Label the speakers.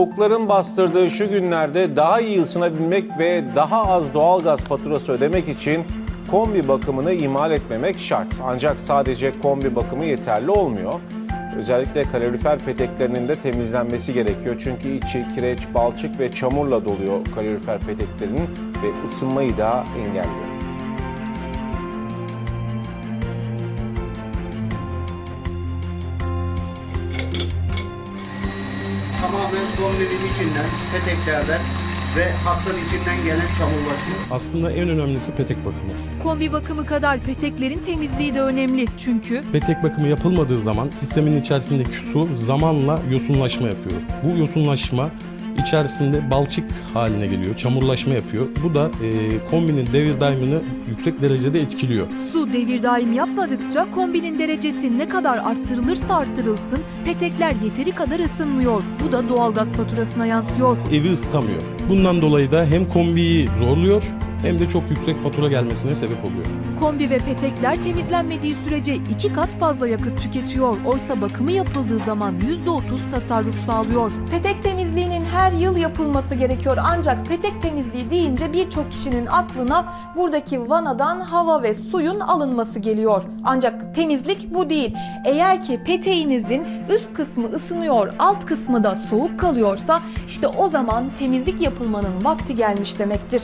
Speaker 1: Soğukların bastırdığı şu günlerde daha iyi ısınabilmek ve daha az doğalgaz faturası ödemek için kombi bakımını ihmal etmemek şart. Ancak sadece kombi bakımı yeterli olmuyor. Özellikle kalorifer peteklerinin de temizlenmesi gerekiyor. Çünkü içi kireç, balçık ve çamurla doluyor kalorifer peteklerinin ve ısınmayı da engelliyor.
Speaker 2: Tamamen kombinin içinden, peteklerden ve hattın içinden gelen çamurlaşma.
Speaker 3: Aslında en önemlisi petek bakımı.
Speaker 4: Kombi bakımı kadar peteklerin temizliği de önemli. Çünkü
Speaker 3: Petek bakımı yapılmadığı zaman sistemin içerisindeki su zamanla yosunlaşma yapıyor. Bu yosunlaşma içerisinde balçık haline geliyor, çamurlaşma yapıyor. Bu da e, kombinin devir daimini yüksek derecede etkiliyor.
Speaker 4: su devir daim yapmadıkça kombinin derecesi ne kadar arttırılırsa arttırılsın petekler yeteri kadar ısınmıyor. Bu da doğalgaz faturasına yansıyor.
Speaker 3: Evi ısıtamıyor. Bundan dolayı da hem kombiyi zorluyor hem de çok yüksek fatura gelmesine sebep oluyor.
Speaker 4: Kombi ve petekler temizlenmediği sürece iki kat fazla yakıt tüketiyor. Oysa bakımı yapıldığı zaman %30 tasarruf sağlıyor.
Speaker 5: Petek temizliğinin her yıl yapılması gerekiyor ancak petek temizliği deyince birçok kişinin aklına buradaki vanadan hava ve suyun alınması geliyor. Ancak temizlik bu değil. Eğer ki peteğinizin üst kısmı ısınıyor, alt kısmı da soğuk kalıyorsa işte o zaman temizlik yapılmanın vakti gelmiş demektir.